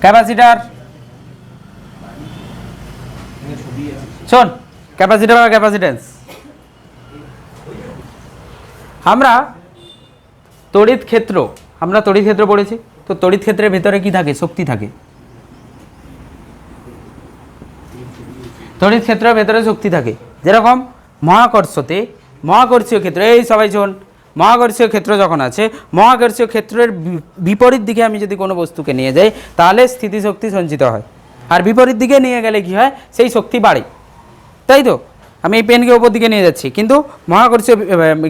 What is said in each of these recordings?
Capacitor. শোন, capacitor বা capacitance. আমরা তড়িৎ ক্ষেত্র, আমরা তড়িৎ ক্ষেত্র পড়েছি, তো তড়িৎ ক্ষেত্রের ভেতরে কি থাকে? শক্তি থাকে। তড়িৎ ক্ষেত্রের ভেতরে শক্তি থাকে। যেরকম মহাকর্ষতে, মহাকর্ষীয় ক্ষেত্র, এই সবাই শোন মহাকর্ষীয় ক্ষেত্র যখন আছে, মহাকর্ষীয় ক্ষেত্রের বিপরীত দিকে আমি যদি কোনো বস্তুকে নিয়ে যাই, তাহলে স্থিতিশক্তি সঞ্চিত হয়। আর বিপরীত দিকে নিয়ে গেলে কি হয়? সেই শক্তি বাড়ে। তাই তো? আমি এই পেনকে ওপর দিকে নিয়ে যাচ্ছি। কিন্তু মহাকর্ষীয়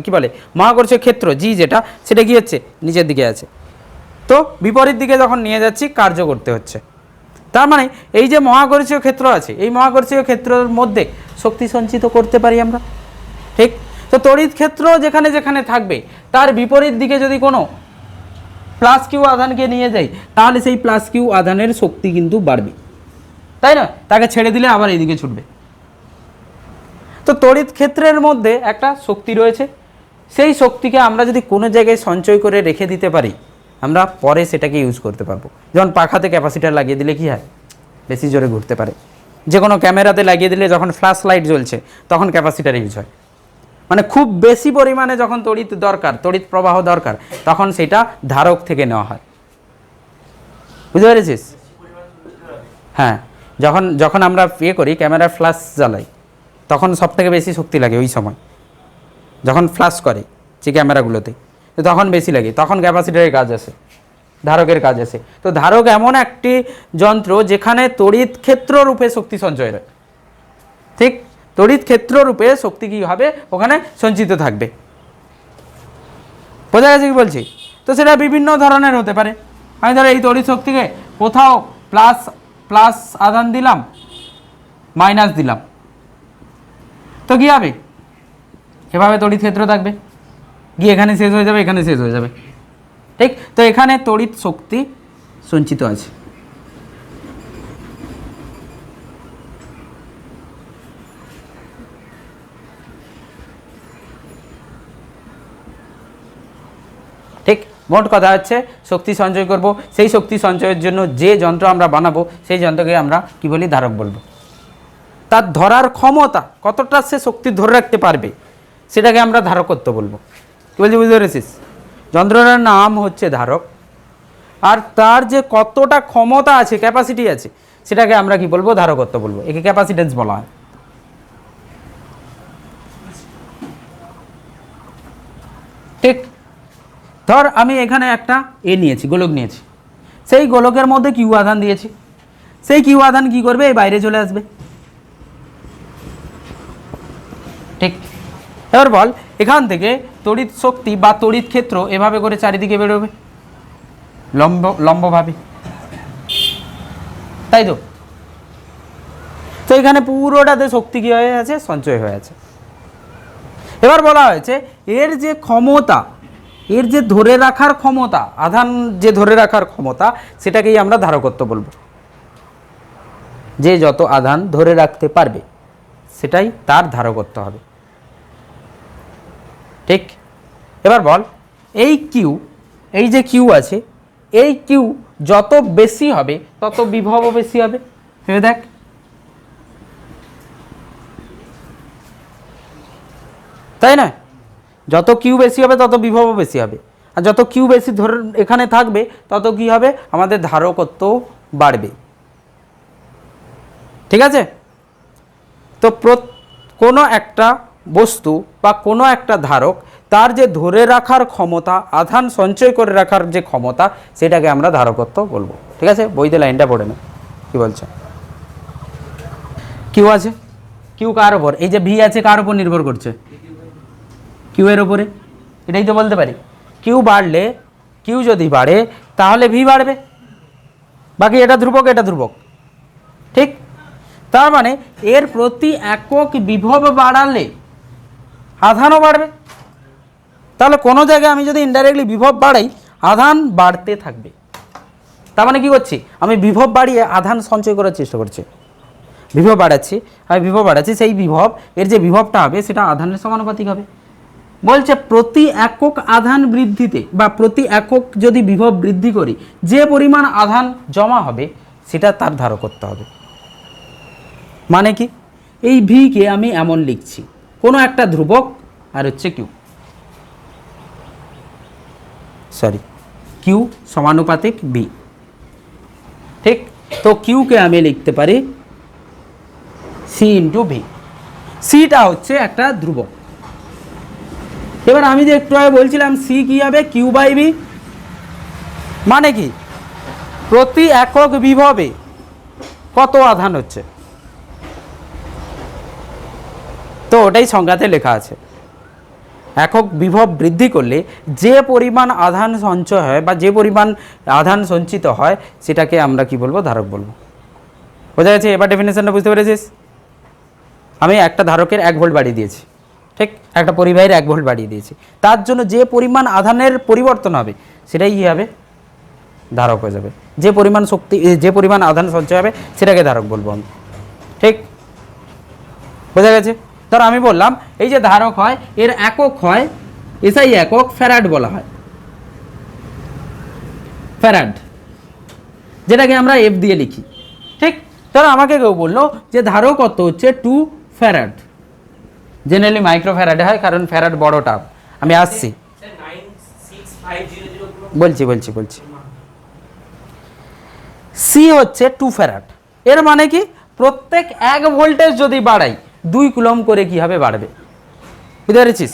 কি বলে? মহাকর্ষীয় ক্ষেত্র জি যেটা, সেটা কি হচ্ছে? নিচের দিকে আছে। তো বিপরীত দিকে যখন নিয়ে যাচ্ছি, কার্য করতে হচ্ছে। তার মানে এই যে মহাকর্ষীয় ক্ষেত্র আছে, এই মহাকর্ষীয় ক্ষেত্রের মধ্যে শক্তি সঞ্চিত করতে পারি আমরা? ঠিক? তো তড়িৎ ক্ষেত্র যেখানে যেখানে থাকবে, তার বিপরীত দিকে যদি কোনো প্লাস কিউ আধানকে নিয়ে যাই তাহলে সেই প্লাস কিউ আধানের শক্তি কিন্তু বাড়বে। তাই না? তাকে ছেড়ে দিলে আবার এইদিকে ছুটবে। তো তড়িৎ ক্ষেত্রের মধ্যে একটা শক্তি রয়েছে। সেই শক্তিকে আমরা যদি কোনো জায়গায় সঞ্চয় করে রেখে দিতে পারি, আমরা পরে সেটাকে ইউজ করতে পারব। যেমন পাখাতে ক্যাপাসিটার লাগিয়ে দিলে কি হয়? বেশি জোরে ঘুরতে পারে। যে কোনো ক্যামেরাতে লাগিয়ে দিলে যখন ফ্ল্যাশ লাইট জ্বলছে, তখন ক্যাপাসিটার ইউজ হয়। মানে খুব বেশি পরিমাণে যখন তড়িৎ দরকার, তড়িৎ প্রবাহ দরকার, তখন সেটা ধারক থেকে নেওয়া হয়। বুঝতে পেরেছিস? হ্যাঁ যখন যখন আমরা ইয়ে করি ক্যামেরার ফ্ল্যাশ জ্বালাই, তখন সব থেকে বেশি শক্তি লাগে ওই সময়। যখন ফ্ল্যাশ করে যে ক্যামেরাগুলোতে, তো তখন বেশি লাগে, তখন ক্যাপাসিটারের কাজ আসে, ধারকের কাজ আসে। তো ধারক এমন একটি যন্ত্র যেখানে তড়িৎ ক্ষেত্র রূপে শক্তি সঞ্চয় হয়। ঠিক? তড়িৎ ক্ষেত্র রূপে শক্তি কী হবে? ওখানে সঞ্চিত থাকবে। বোঝা গেছে কি বলছি? তো সেটা বিভিন্ন ধরনের হতে পারে। আমি ধরো এই তড়িৎ শক্তিকে কোথাও প্লাস প্লাস আদান দিলাম মাইনাস দিলাম। তো কী হবে? এভাবে তড়িৎ ক্ষেত্র থাকবে। গিয়ে এখানে শেষ হয়ে যাবে, এখানে শেষ হয়ে যাবে। ঠিক? তো এখানে তড়িৎ শক্তি সঞ্চিত আছে ঠিক মোট কথা হচ্ছে শক্তি সঞ্চয় করব। সেই শক্তি সঞ্চয়ের জন্য যে যন্ত্র আমরা বানাবো, সেই যন্ত্রকে আমরা কি বলি? ধারক বলব। তার ধরার ক্ষমতা কতটা সে শক্তি ধরে রাখতে পারবে, সেটাকে আমরা ধারকত্ব বলব। কী বলছি? বুঝতে পেরেছিস? যন্ত্রটার নাম হচ্ছে ধারক। আর তার যে কতটা ক্ষমতা আছে ক্যাপাসিটি আছে, সেটাকে আমরা কি বলব? ধারকত্ব বলব। একে ক্যাপাসিটেন্স বলা হয় ঠিক ধর আমি এখানে একটা এ নিয়েছি, গোলক নিয়েছি। সেই গোলকের মধ্যে কিউ আধান দিয়েছি। সেই কিউ আধান কি করবে? এই বাইরে চলে আসবে। ঠিক। এবার বল, এখান থেকে তড়িৎ শক্তি বা তড়িৎ ক্ষেত্র এভাবে করে চারিদিকে বেরোবে। লম্ব, লম্বভাবে। তাই তো? তো এখানে পুরোটাতে শক্তি কী হয়ে আছে? সঞ্চয় হয়ে আছে। এবার বলা হয়েছে, এর যে ক্ষমতা এর যে ধরে রাখার ক্ষমতা, আধান যে ধরে রাখার ক্ষমতা, সেটাকেই আমরা ধারকত্ব বলব। যে যত আধান ধরে রাখতে পারবে, সেটাই তার ধারকত্ব হবে। ঠিক? এবার বল, এই কিউ এই যে কিউ আছে, এই কিউ যত বেশি হবে, তত বিভবও বেশি হবে। ভেবে দেখ। তাই না যত কিউ বেশি হবে, তত বিভবও বেশি হবে। আর যত কিউ বেশি ধরে এখানে থাকবে, তত কি হবে? আমাদের ধারকত্ব বাড়বে। ঠিক আছে? তো কোনো একটা বস্তু বা কোনো একটা ধারক, তার যে ধরে রাখার ক্ষমতা, আধান সঞ্চয় করে রাখার যে ক্ষমতা, সেটাকে আমরা ধারকত্ব বলব। ঠিক আছে? বইতে লাইনটা পড়ে না কি বলছে? কিউ আছে? কিউ কার ওপর এই যে ভি আছে, কার ওপর নির্ভর করছে? কিউ এর ওপরে এটাই তো বলতে পারি। কিউ বাড়লে কিউ যদি বাড়ে, তাহলে ভি বাড়বে। বাকি এটা ধ্রুবক এটা ধ্রুবক। ঠিক? তার মানে এর প্রতি একক বিভব বাড়ালে আধানও বাড়বে। তাহলে কোনো জায়গায় আমি যদি ইনডাইরেক্টলি বিভব বাড়াই, আধান বাড়তে থাকবে। তার মানে কি করছি? আমি বিভব বাড়িয়ে আধান সঞ্চয় করার চেষ্টা করছি। বিভব বাড়াচ্ছি, আমি বিভব বাড়াচ্ছি, সেই বিভব, এর যে বিভবটা হবে, সেটা আধানের সমানুপাতিক হবে। বলছে, প্রতি একক আধান বৃদ্ধিতে বা প্রতি একক যদি বিভব বৃদ্ধি করি, যে পরিমাণ আধান জমা হবে, সেটা তার ধারক করতে হবে। মানে কি? এই ভিকে আমি এমন লিখছি, কোনো একটা ধ্রুবক আর হচ্ছে কিউ সরি কিউ সমানুপাতিক বি ঠিক? তো কিউকে আমি লিখতে পারি সি ইন্টু ভি সিটা হচ্ছে একটা ধ্রুবক। এবার আমি যে একটু আগে বলছিলাম সি কী হবে কিউ বাই বি মানে কি? প্রতি একক বিভবে কত আধান হচ্ছে? তো ওটাই সংজ্ঞাতে লেখা আছে। একক বিভব বৃদ্ধি করলে যে পরিমাণ আধান সঞ্চয় হয় বা যে পরিমাণ আধান সঞ্চিত হয়, সেটাকে আমরা কি বলব? ধারক বলব। বোঝা গেছে? এবার ডেফিনেশনটা বুঝতে পেরেছিস? আমি একটা ধারকের এক ভোল্ট বাড়িয়ে দিয়েছি। ঠিক? একটা পরিবাহীর এক ভোল্ট বাড়িয়ে দিয়েছি। তার জন্য যে পরিমাণ আধানের পরিবর্তন হবে, সেটাই কী হবে? ধারক হয়ে যাবে। যে পরিমাণ শক্তি যে পরিমাণ আধান সঞ্চয় হবে, সেটাকে ধারক বলব আমি ঠিক? বোঝা গেছে? ধর আমি বললাম, এই যে ধারক হয়, এর একক হয়, এসআই একক ফ্যারাড বলা হয়। ফ্যারাড, যেটাকে আমরা এফ দিয়ে লিখি। ঠিক? ধরো আমাকে কেউ বলল যে ধারক কত হচ্ছে টু ফ্যারাড জেনারেলি মাইক্রো ফ্যারাডে হয়, কারণ ফ্যারাড বড়টা। আমি আসছি। বলছি বলছি বলছি। সি হচ্ছে টু ফ্যারাড এর মানে কি? প্রত্যেক এক ভোল্টেজ যদি বাড়াই, দুই কুলম করে কি হবে বাড়বে? বুঝতে পেরেছিস?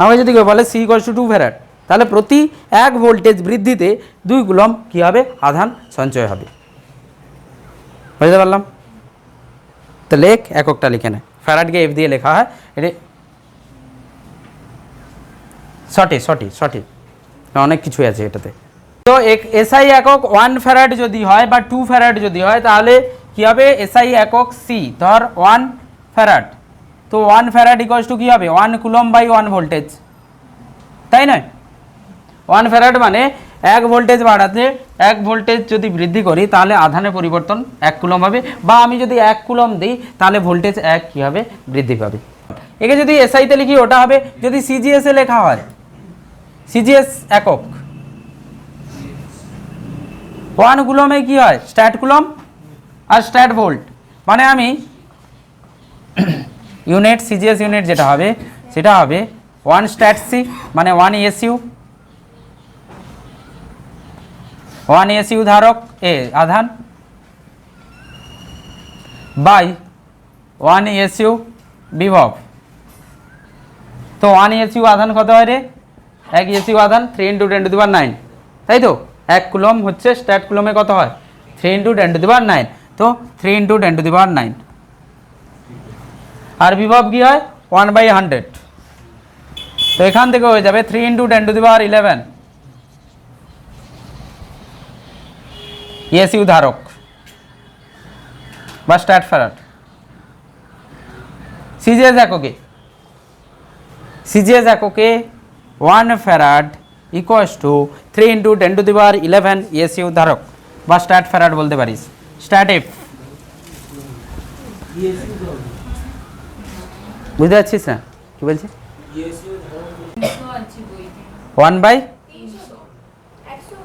আমাকে যদি কেউ বলে C equals to two farad তাহলে প্রতি এক ভোল্টেজ বৃদ্ধিতে দুই কুলম কি হবে আধান সঞ্চয় হবে? বুঝতে পারলাম? তো লেখ এককটা লিখে নেয় ফ্যারাডকে এফ দিয়ে লেখা হয়। এটা সঠিক সঠিক সঠিক। অনেক কিছুই আছে এটাতে। তো এসআই একক ওয়ান ফ্যারাড যদি হয় বা টু ফ্যারাড যদি হয়, তাহলে কি হবে? এসআই একক সি ধর ওয়ান ফ্যারাড। তো ওয়ান ফ্যারাড ইকোয়াস টু কী হবে? One coulomb by one voltage তাই নয়? ওয়ান ফ্যারাড মানে এক ভোল্টেজ বাড়াতে এক ভোল্টেজ যদি বৃদ্ধি করি, তাহলে আধানের পরিবর্তন এক কুলম হবে। বা আমি যদি এক কুলম দিই, তাহলে ভোল্টেজ এক কী হবে? বৃদ্ধি পাবে। একে যদি এসআইতে লিখি, ওটা হবে যদি সিজিএস লেখা হয়। সিজিএস একক। ওয়ান কুলমে কি হয়? স্ট্যাট কুলম আর স্ট্যাট ভোল্ট মানে আমি ইউনিট সিজিএস ইউনিট যেটা হবে, সেটা হবে ওয়ান স্ট্যাট সি মানে ওয়ান এসইউ ওয়ান এসইউ ধারক এ, আধান। বাই, ওয়ান এসইউ বিভব। তো ওয়ান এসইউ আধান কত হয় রে? এক এসইউ আধান three into ten to the power nine তাই তো? এক কুলম হচ্ছে স্ট্যাট কুলমে কত হয়? Three into ten to the power nine তো three into ten to the nine আর বিভব কি হয়? ওয়ান বাই হান্ড্রেড তো এখান থেকে হয়ে যাবে three into ten to the power eleven ESU ধারক বা স্ট্যাট ফ্যারাট সিজিএস এককে সিজিএস এককে one farad equals to three into ten to the eleven ESU ধারক বা স্ট্যাট ফ্যারাড বলতে পারিস স্ট্যাট এফ বুঝতে পারছিস না কি বলছি ওয়ান বাই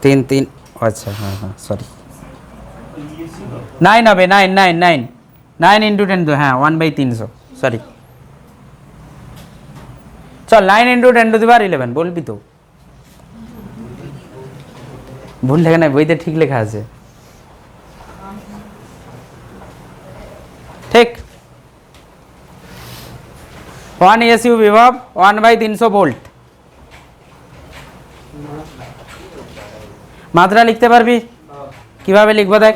তিন তিন আচ্ছা হ্যাঁ হ্যাঁ সরি নাইন হবে nine nine nine nine into ten তো হ্যাঁ ওয়ান বাই তিনশো সরি চল nine into ten to the power eleven বলবি তো? ভুল লেখা নাই, বইতে ঠিক লেখা আছে। ঠিক। ওয়ান এসইউ বিভব ওয়ান বাই তিনশো ভোল্ট মাত্রা লিখতে পারবি? কীভাবে লিখব দেখ?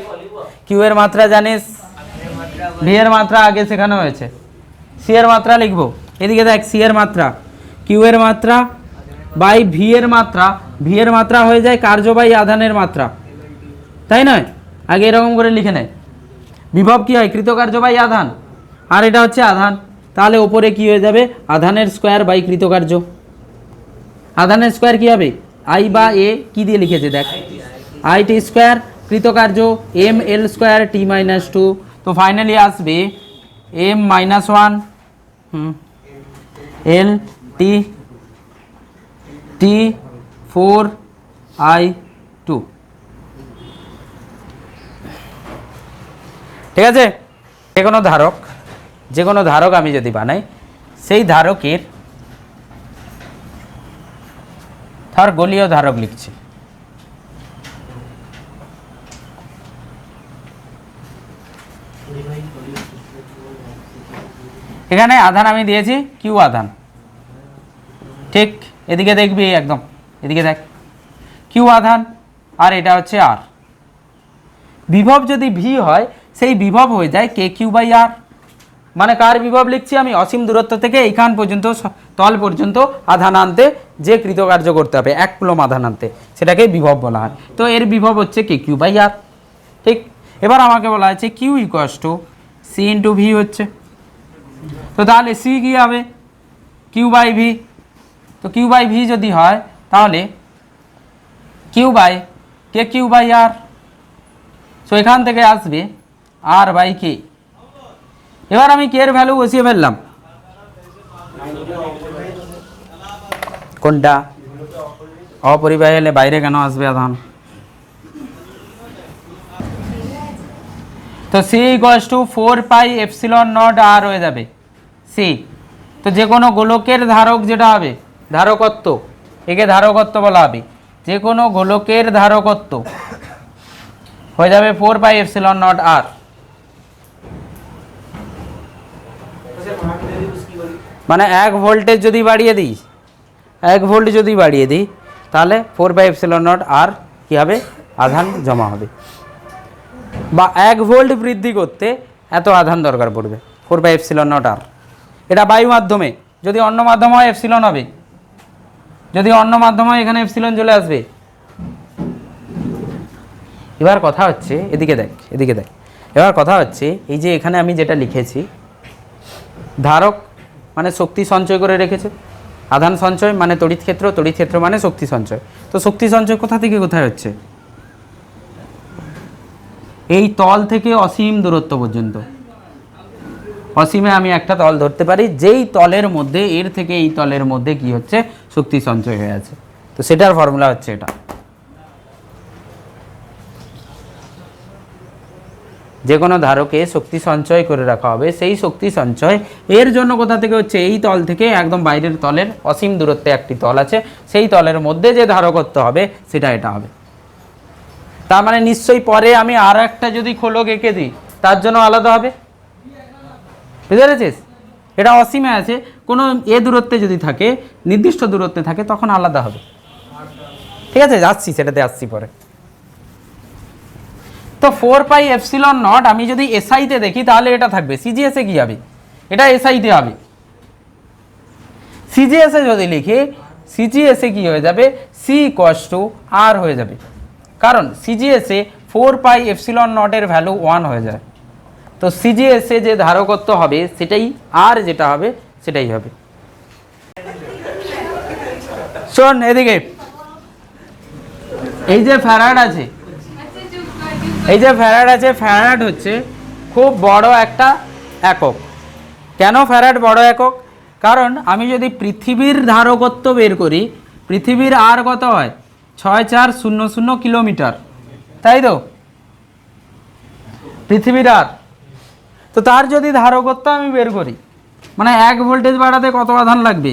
কিউ এর মাত্রা জানিস? ভি এর মাত্রা আগে শেখানো হয়েছে। সি এর মাত্রা লিখব। এদিকে দেখ সি এর মাত্রা। কিউ এর মাত্রা বাই ভি এর মাত্রা। ভি এর মাত্রা হয়ে যায় কার্য বাই আধানের মাত্রা। তাই নয়? আগে এরকম করে লিখে নেয় বিভব কি হয়? কৃতকার্য বাই আধান। আর এটা হচ্ছে আধান। তাহলে ওপরে কি হয়ে যাবে? আধানের স্কোয়ার বাই কৃতকার্য। আধানের স্কোয়ার কি হবে? আই বা এ কি দিয়ে লিখেছে দেখ? I T square কৃতকার্য M L square T minus two তো ফাইনালি আসবে M minus one L T T four I two ঠিক আছে? যে কোনো ধারক, যে কোনো ধারক আমি যদি বানাই, সেই ধারকের ধর গলীয় ধারক লিখছি। এখানে আধান আমি দিয়েছি, কিউ আধান। ঠিক, এদিকে দেখবি একদম, এদিকে দেখ। কিউ আধান, আর এটা হচ্ছে আর। বিভব যদি ভি হয়, সেই বিভব হয়ে যায় কে কিউ বাই আর। মানে কার বিভব লিখছি আমি? অসীম দূরত্ব থেকে এইখান পর্যন্ত তল পর্যন্ত আধান আনতে যে কৃতকার্য করতে হবে, এক কুলম আধান আনতে, সেটাকে বিভব বলা হয়। তো এর বিভব হচ্ছে কে কিউ বাই আর। ঠিক? এবার আমাকে বলা হয়েছে Q equals to C into V হচ্ছে। তো তাহলে সি কী হবে? কিউ বাই ভি তো কিউ বাই ভি যদি হয়, তাহলে Q by K Q by R so এখান থেকে আসবে আর বাই কে এবার আমি কে এর ভ্যালু বসিয়ে ফেললাম। কোনটা? অপরিবাহী হলে বাইরে কেন আসবে আধান? তো C equals to four pi epsilon naught R হয়ে যাবে। সি তো যে কোনো গোলকের ধারক যেটা হবে, ধারকত্ব, একে ধারকত্ব বলা হবে। যে কোনো গোলকের ধারকত্ব হয়ে যাবে four pi epsilon naught R মানে এক ভোল্টেজ যদি বাড়িয়ে দিই, এক ভোল্ট যদি বাড়িয়ে দিই, তাহলে four by epsilon naught R কী হবে? আধান জমা হবে। বা এক ভোল্ট বৃদ্ধি করতে এত আধান দরকার পড়বে। Four by epsilon naught R এটা বায়ু মাধ্যমে। যদি অন্য মাধ্যম হয় এফসিলন হবে। যদি অন্য মাধ্যম হয় এখানে এপসিলন চলে আসবে। এবার কথা হচ্ছে, এদিকে দেখ এদিকে দেখ। এবার কথা হচ্ছে, এই যে এখানে আমি যেটা লিখেছি, ধারক মানে শক্তি সঞ্চয় করে রেখেছে। আধান সঞ্চয় মানে তড়িৎ ক্ষেত্র তড়িৎ ক্ষেত্র মানে শক্তি সঞ্চয়। তো শক্তি সঞ্চয় কোথা থেকে কোথায় হচ্ছে? এই তল থেকে অসীম দূরত্ব পর্যন্ত। অসীমে আমি একটা তল ধরতে পারি, যেই তলের মধ্যে, এর থেকে এই তলের মধ্যে কি হচ্ছে? শক্তি সঞ্চয় হয়ে আছে। তো সেটার ফর্মুলা হচ্ছে এটা। যে কোনো ধারকে শক্তি সঞ্চয় করে রাখা হবে, সেই শক্তি সঞ্চয় এর জন্য কোথা থেকে হচ্ছে? এই তল থেকে, একদম বাইরের তলের অসীম দূরত্বে একটি তল আছে। সেই তলের মধ্যে যে ধারকত্ব হবে, সেটা এটা হবে। তার মানে নিশ্চয়ই পরে আমি আর একটা যদি খোলক এঁকে দিই, তার জন্য আলাদা হবে? বুঝতে পেরেছিস? এটা অসীমে আছে। কোনো এ দূরত্বে যদি থাকে, নির্দিষ্ট দূরত্বে থাকে, তখন আলাদা হবে। ঠিক আছে, যাচ্ছি, সেটাতে আসছি পরে। তো ফোর পাই এফসিলন নট আমি যদি এসআইতে দেখি, তাহলে এটা থাকবে। সিজিএসে কি হবে? এটা এসআইতে হবে। সিজিএসে যদি লিখি সিজিএসে কি হয়ে যাবে? সি কস টু আর হয়ে যাবে। কারণ সিজিএসে ফোর পাই এফসিলন নটের ভ্যালু ওয়ান হয়ে যায়। তো সিজিএসে যে ধারকত্ব হবে, সেটাই আর যেটা হবে, সেটাই হবে। শোন, এদিকে। এই যে ফ্যারাড আছে, এই যে ফ্যারাড আছে, ফ্যারাড হচ্ছে খুব বড় একটা একক। কেন ফ্যারাড বড় একক? কারণ আমি যদি পৃথিবীর ধারকত্ব বের করি, পৃথিবীর আর কত হয়? ছয় চার শূন্য শূন্য কিলোমিটার। তাই তো? পৃথিবীর আর। তো তার যদি ধারকত্ব আমি বের করি মানে এক ভোল্টেজ বাড়াতে কত আধান লাগবে?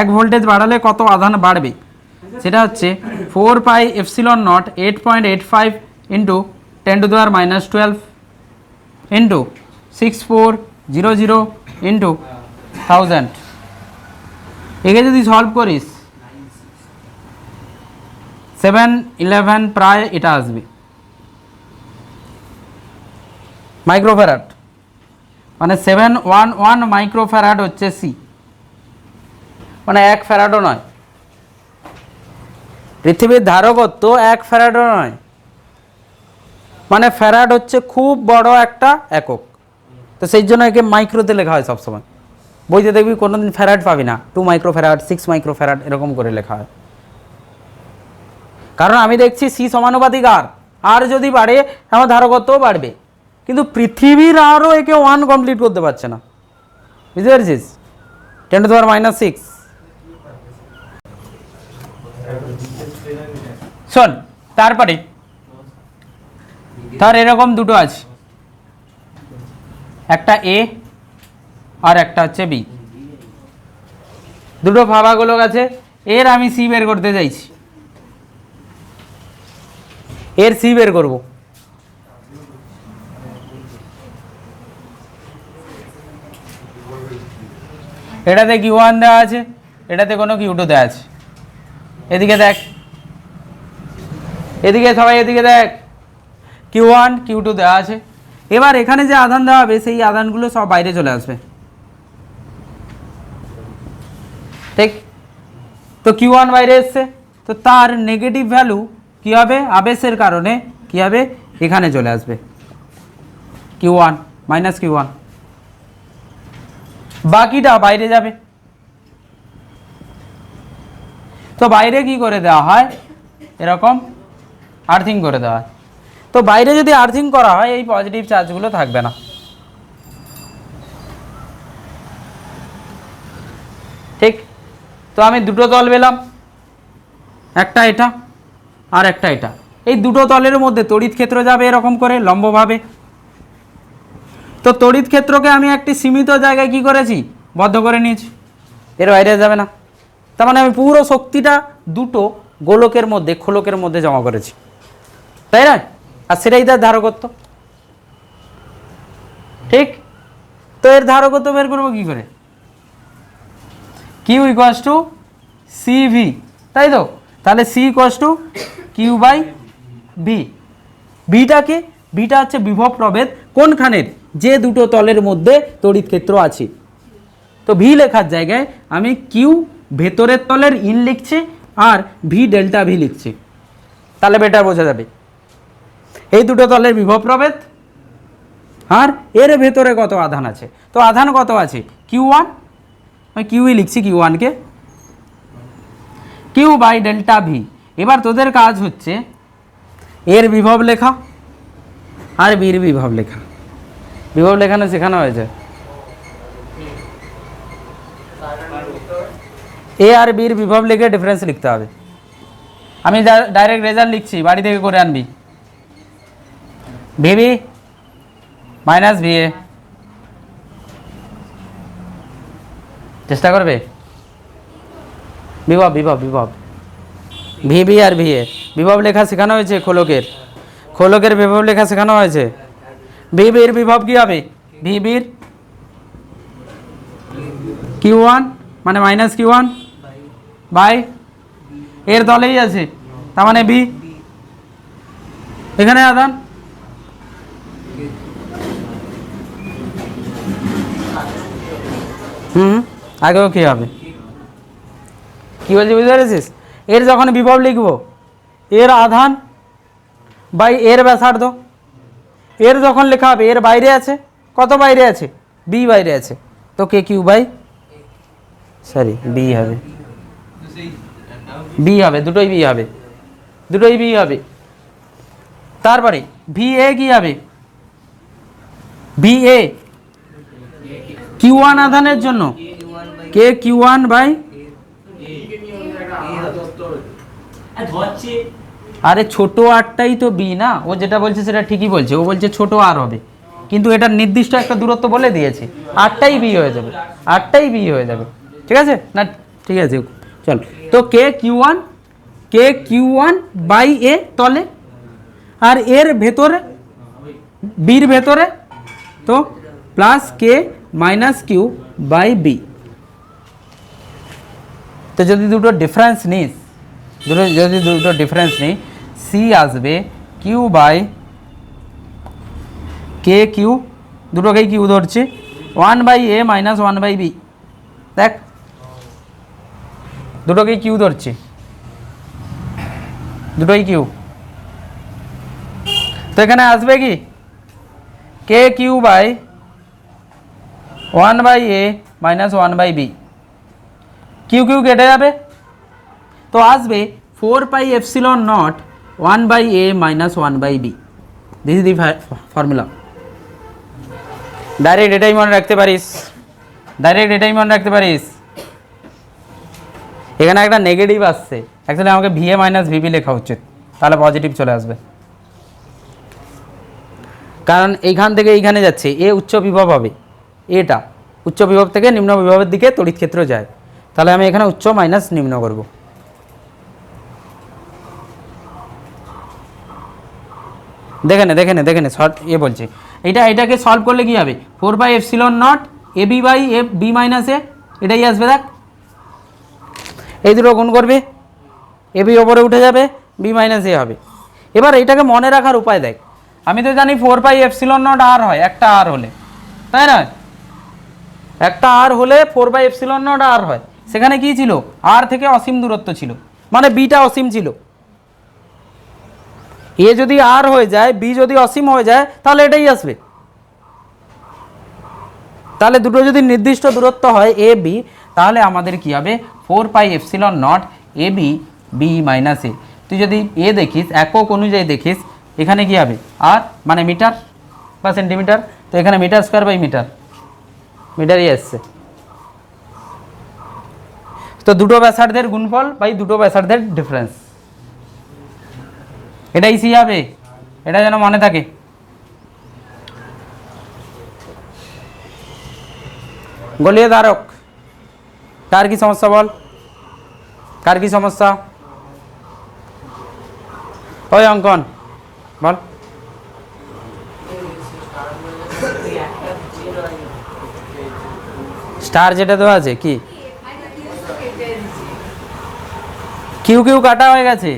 এক ভোল্টেজ বাড়ালে কত আধান বাড়বে? সেটা হচ্ছে four pi epsilon naught eight point eight five into ten to দেওয়ার minus twelve into six four zero zero into thousand. একে যদি সলভ করিস সেভেন ইলেভেন প্রায় এটা আসবে। মাইক্রোফ্যারাড মানে সেভেন ওয়ান ওয়ান মাইক্রোফ্যারাড হচ্ছে সি মানে এক ফ্যারাডও নয়। পৃথিবীর ধারকত্ব এক ফ্যারাডও নয়। মানে ফ্যারাড হচ্ছে খুব বড় একটা একক। তো সেই জন্য একে মাইক্রোতে লেখা হয় সবসময়। বইতে দেখবি কোনো দিন ফ্যারাড পাবি না। Two micro farad six micro farad এরকম করে লেখা হয়। কারণ আমি দেখছি সি সমানুপাতিক আর আর যদি বাড়ে, আমার ধারকত্বও বাড়বে। কিন্তু পৃথিবীর আরও একে ওয়ান কমপ্লিট করতে পারছে না। বুঝতে পেরেছিস? Ten to power minus six শোন, তারপরে। ধর এরকম দুটো আছে। একটা এ আর একটা হচ্ছে বি। দুটো ফাঁপাগোলক আছে এর আমি সি বের করতে চাইছি। এর সি বের করব। এটাতে কিউ ওয়ান দেওয়া আছে, এটাতে কোনো কিউ টু দেওয়া আছে। এদিকে দেখ। এদিকে সবাই এদিকে দেখ। কিউ ওয়ান, কিউ টু দেওয়া আছে। এবার এখানে যে আধান দেওয়া হবে, সেই আধানগুলো সব বাইরে চলে আসবে। ঠিক? তো কিউ ওয়ান বাইরে এসছে। তো তার নেগেটিভ ভ্যালু কী হবে? আবেশের কারণে কী হবে? এখানে চলে আসবে। Q one minus Q one বাকিটা বাইরে যাবে। তো বাইরে কি করে দেওয়া হয়? এরকম আর্থিং করে দেওয়া হয়। তো বাইরে যদি আর্থিং করা হয়, এই পজিটিভ চার্জগুলো থাকবে না ঠিক তো আমি দুটো দল পেলাম। একটা এটা আর একটা এটা। এই দুটো দলের মধ্যে তড়িৎ ক্ষেত্র যাবে এরকম করে, লম্বভাবে। তো তড়িৎ ক্ষেত্রকে আমি একটি সীমিত জায়গায় কি করেছি? বদ্ধ করে নিয়েছি। এর বাইরে যাবে না। তার মানে আমি পুরো শক্তিটা দুটো গোলকের মধ্যে, খোলকের মধ্যে জমা করেছি। তাই না? আর সেটাই তার ধারকত্ব। ঠিক? তো এর ধারকত্ব বের করব কী করে? Q equals to C V তাই তো? তাহলে C equals to Q by V বিটাকে beta হচ্ছে বিভব প্রভেদ। কোনখানের? যে দুটো তলের মধ্যে তড়িৎ ক্ষেত্র আছে। তো ভি লেখার জায়গায় আমি কিউ ভেতরের তলের ইন লিখছি আর ভি ডেল্টা ভি লিখছি। তাহলে বেটার বোঝা যাবে। এই দুটো তলের বিভব প্রভেদ। আর এর ভেতরে কত আধান আছে? তো আধান কত আছে? কিউ ওয়ান আমি কিউই লিখছি কিউ ওয়ানকে কিউ বাই ডেল্টা ভি। এবার তোদের কাজ হচ্ছে এর বিভব লেখা আর বির বিভব লেখা। বিভব লেখানো শেখানো হয়েছে। এ আর বির বিভব লিখে ডিফারেন্স লিখতে হবে। আমি ডাইরেক্ট রেজাল্ট লিখছি, বাড়ি থেকে করে আনবি। ভিবি মাইনাস ভিএ চেষ্টা করবে? বিভব বিভব বিভব। ভিবি আর ভিএ বিভব লেখা শেখানো হয়েছে খোলকের। খোলকের বিভব লেখা শেখানো হয়েছে। ভি ভিবির বিভব কি হবে? ভিবির কিউ ওয়ান? মানে মাইনাস কিউ ওয়ান? বাই। এর দলেই আছে। তার মানে বি এখানে আদান। হুম। আগেও কী হবে? কী বলছি বুঝতে পেরেছিস? এর যখন বিভব লিখব, এর আধান বাই এর ব্যাসার্ধ, এর যখন লেখা হবে, এর বাইরে আছে? কত বাইরে আছে? বি বাইরে আছে। তো K Q by? Sorry B হবে। বি হবে, দুটোই বি হবে। দুটোই বি হবে। তারপরে ভি এ কি হবে? ভি এ কিউ ওয়ান আধানের জন্য। কে কিউ ওয়ান বাই আরে ছোট আরটাই তো বি না? ও যেটা বলছে সেটা ঠিকই বলছে। ও বলছে ছোট আর হবে। কিন্তু এটা নির্দিষ্ট একটা দূরত্ব বলে দিয়েছে। আটটাই বি হয়ে যাবে। আটটাই বি হয়ে যাবে। ঠিক আছে? না, ঠিক আছে। চল। তো K Q one K Q one by A তলে? আর এর ভেতরে? বির ভেতরে? তো plus K minus Q by B তো যদি দুটো ডিফারেন্স নিস, দুটো, যদি দুটো ডিফারেন্স নিই সি আসবে কিউ বাই কে কিউ দুটোকেই কিউ ধরছে one by A minus one by B দেখ, দুটোকেই কিউ ধরছে, দুটোই কিউ তো এখানে আসবে কি? K Q by one by A minus one by B Q Q কেটে যাবে। তো আসবে four pi epsilon naught one by A minus one by B this the formula direct এটাই মনে রাখতে পারিস। ডাইরেক্ট এটাই মনে রাখতে পারিস। এখানে একটা নেগেটিভ আসছে। অ্যাকচুয়ালি আমাকে ভিএ মাইনাস ভিবি লেখা উচিত। তাহলে পজিটিভ চলে আসবে। কারণ এইখান থেকে এইখানে যাচ্ছে। এ উচ্চ বিভব হবে। এটা। উচ্চ বিভব থেকে নিম্ন বিভবের দিকে তড়িৎ ক্ষেত্র যায়। তাহলে আমি এখানে উচ্চ মাইনাস নিম্ন করব। দেখে নে দেখে নে দেখে নে শর্ট এ বলছে। এটা, এটাকে সলভ করলে কি হবে? Four by epsilon naught A B by F B minus A এটাই আসবে, দেখ। এই দুটো গুণ করবে এ বি ওপরে উঠে যাবে বি মাইনাস এ হবে। এবার এটাকে মনে রাখার উপায় দেখ। আমি তো জানি four by F epsilon naught R হয়, একটা আর হলে। তাই না একটা আর হলে four by F epsilon naught R হয়। সেখানে কি ছিল? আর থেকে অসীম দূরত্ব ছিল। মানে বিটা অসীম ছিল। এ যদি আর হয়ে যায় বি যদি অসীম হয়ে যায়, তাহলে এটাই আসবে। তাহলে দুটো যদি নির্দিষ্ট দূরত্ব হয় এ বি তাহলে আমাদের কি হবে? Four pi epsilon naught A B B minus A তুই যদি এ দেখিস, একক অনুযায়ী দেখিস, এখানে কি হবে? আর মানে মিটার বা সেন্টিমিটার তো এখানে মিটার স্কোয়ার বাই মিটার মিটারই আসছে। তো দুটো ব্যাসার্ধের গুণফল বাই দুটো ব্যাসার্ধের ডিফারেন্স এটাই সি হবে। এটা যেন মনে থাকে। গলিয়ে ধারক। কার কি সমস্যা বল? কার কি সমস্যা? ওই অঙ্কন, বল। স্টার যেটা দেওয়া আছে, কি? কিউ কিউ কাটা হয়ে গেছে।